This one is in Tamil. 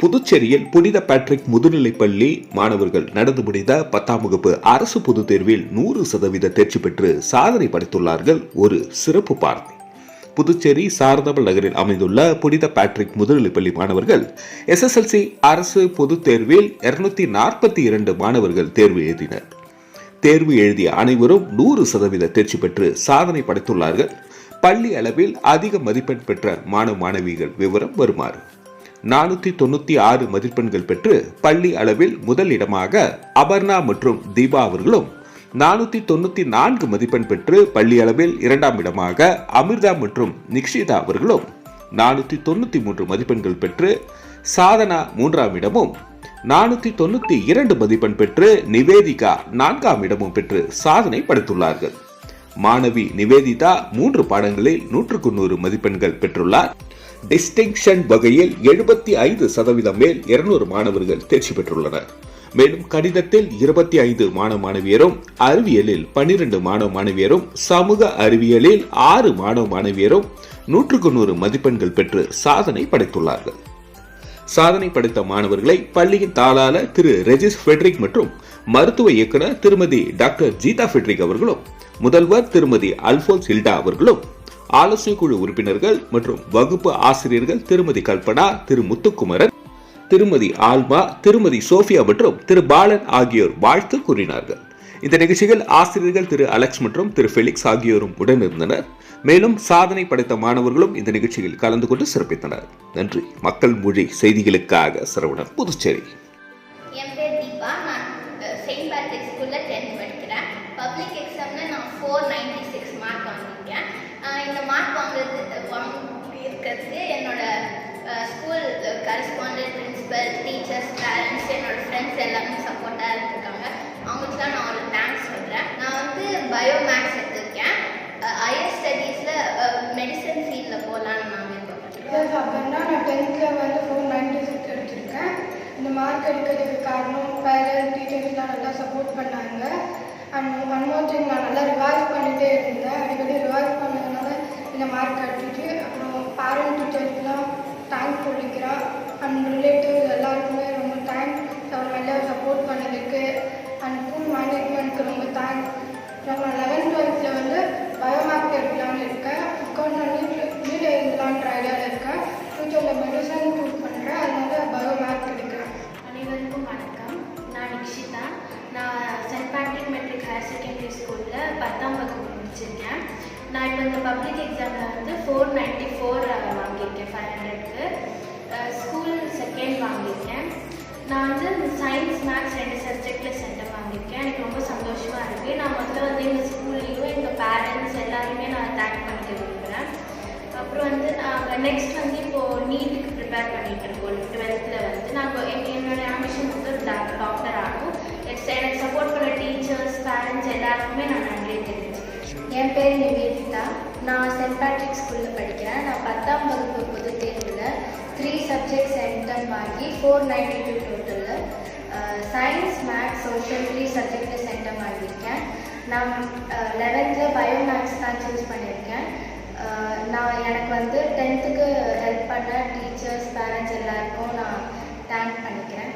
புதுச்சேரியில் புனித பேட்ரிக் முதுநிலைப் பள்ளி மாணவர்கள் நடந்து முடிந்த பத்தாம் வகுப்பு அரசு பொதுத் தேர்வில் நூறு சதவீத தேர்ச்சி பெற்று சாதனை படைத்துள்ளார்கள் ஒரு சிறப்பு பார்வை. புதுச்சேரி சாரதாமல் நகரில் அமைந்துள்ள புனித பேட்ரிக் முதுநிலைப் பள்ளி மாணவர்கள் எஸ்எஸ்எல்சி அரசு பொதுத் தேர்வில் இருநூத்தி நாற்பத்தி இரண்டு மாணவர்கள் தேர்வு எழுதினர். தேர்வு எழுதிய அனைவரும் நூறு சதவீத தேர்ச்சி பெற்று சாதனை படைத்துள்ளார்கள். பள்ளி அளவில் அதிக மதிப்பெண் பெற்ற மாணவ மாணவிகள் விவரம் வருமாறு. நானூத்தி தொண்ணூத்தி ஆறு மதிப்பெண்கள் பெற்று பள்ளி அளவில் முதல் இடமாக அபர்ணா மற்றும் தீபா அவர்களும் நானூத்தி தொண்ணூத்தி நான்கு மதிப்பெண் பெற்று பள்ளி அளவில் இரண்டாம் இடமாக அமிர்தா மற்றும் நிக்ஷிதா அவர்களும் நானூத்தி தொண்ணூத்தி மூன்று மதிப்பெண்கள் பெற்று சாதனா மூன்றாம் இடமும் நானூத்தி தொண்ணூத்தி இரண்டு மதிப்பெண் பெற்று நிவேதிகா நான்காம் இடமும் பெற்று சாதனை படைத்துள்ளார்கள். மாணவி நிவேதிதா மூன்று பாடங்களில் நூற்றுக்கு நூறு மதிப்பெண்கள் பெற்றுள்ளார். டிஸ்டிங்ஷன் வகையில் எழுபத்தி ஐந்து சதவீதம் மேல் இருநூறு மாணவர்கள் தேர்ச்சி பெற்றுள்ளனர். மேலும் கணிதத்தில் இருபத்தி ஐந்து மாணவ மாணவியரும் அறிவியலில் பன்னிரண்டு மாணவ மாணவியரும் சமூக அறிவியலில் ஆறு மாணவ மாணவியரும் நூற்றுக்கு நூறு மதிப்பெண்கள் பெற்று சாதனை படைத்துள்ளார்கள். சாதனை படைத்த மாணவர்களை பள்ளியின் தாளாளர் திரு ரெஜிஸ் ஃபெட்ரிக் மற்றும் மருத்துவ இயக்குனர் திருமதி டாக்டர் ஜீதா ஃபெட்ரிக் அவர்களும் முதல்வர் திருமதி அல்போன்ஸ் ஹில்டா அவர்களும் ஆலோசனை குழு உறுப்பினர்கள் மற்றும் வகுப்பு ஆசிரியர்கள் திருமதி கல்பனா திரு முத்துக்குமரன் திருமதி ஆல்மா திருமதி சோஃபியா மற்றும் திரு பாலன் ஆகியோர் வாழ்த்து கூறினார்கள். இந்த நிகழ்ச்சியில் ஆசிரியர்கள் திரு அலெக்ஸ் மற்றும் திரு ஃபெலிக்ஸ் ஆகியோரும் உடனிருந்தனர். மேலும் சாதனை படைத்த மாணவர்களும் இந்த நிகழ்ச்சியில் கலந்து கொண்டு சிறப்பித்தனர். நன்றி. மக்கள் மொழி செய்திகளுக்காக சரவணன் புதுச்சேரி. இந்த மார்க் வாங்குறது வாங்கி இருக்கிறதுக்கு என்னோட school correspondent principal teachers parents என்னோட ஃப்ரெண்ட்ஸ் எல்லாமே சப்போர்ட்டாக இருந்திருக்காங்க. அவங்களுக்குலாம் நான் ஒரு தேங்க்ஸ் சொல்கிறேன் நான் வந்து பயோ மேக்ஸ் எடுத்திருக்கேன் ஹையர் ஸ்டடீஸில் மெடிசன் ஃபீல்டில் போகலான்னு நான் விருப்பப்படுறேன் அப்படின்னா நான் டென்த்தில் வந்து ஃபோர் நைன்டி சிக்ஸ் எடுத்திருக்கேன். இந்த மார்க் எடுக்கிறதுக்கு காரணம் பேரண்ட் டீச்சர்ஸ்லாம் நல்லா சப்போர்ட் பண்ணாங்க. அண்ட் ஒன் மோர் திங் நான் நல்லா இந்த மார்க் கிடச்சிச்சு அப்புறம் பேரண்ட் டீச்சர்ஸ்லாம் தேங்க்ஸ் சொல்லிக்கிறான் நான் இந்த பப்ளிக் எக்ஸாமில் வந்து ஃபோர் நைன்ட்டி ஃபோர் வாங்கியிருக்கேன் ஃபைவ் ஹண்ட்ரட்க்கு ஸ்கூல் செகண்ட் வாங்கியிருக்கேன். நான் வந்து சயின்ஸ் மேக்ஸ் ரெண்டு சப்ஜெக்டில் சென்டர் வாங்கியிருக்கேன். எனக்கு ரொம்ப சந்தோஷமாக இருக்குது நான் முதல்ல வந்து எங்கள் ஸ்கூல்லையும் எங்கள் பேரண்ட்ஸ் எல்லாருமே நான் தேங்க் பண்ணிக்க விரும்புகிறேன் அப்புறம் வந்து நாங்கள் நெக்ஸ்ட் வந்து இப்போது நீட்டுக்கு ப்ரிப்பேர் பண்ணிட்டு இருக்கோம். டுவெல்த்தில் வந்து. நாங்கள் எங்கள் என் பேர் நிவேதிதா. நான் சென்ட் பேட்ரிக் ஸ்கூலில் படிக்கிறேன். நான் பத்தாம் வகுப்பு பொது தேர்வில் த்ரீ சப்ஜெக்ட் சென்டம் வாங்கி ஃபோர் நைன்டி டூ டோட்டலில் சயின்ஸ் மேக்ஸ் சோஷியல் த்ரீ சப்ஜெக்டில் சென்டம் வாங்கியிருக்கேன். நான் லெவன்த்தில் பயோ மேக்ஸ் தான் சூஸ் பண்ணியிருக்கேன். நான் எனக்கு வந்து டென்த்துக்கு ஹெல்ப் பண்ண டீச்சர்ஸ் பேரண்ட்ஸ் எல்லாருக்கும் நான் தேங்க் பண்ணிக்கிறேன்.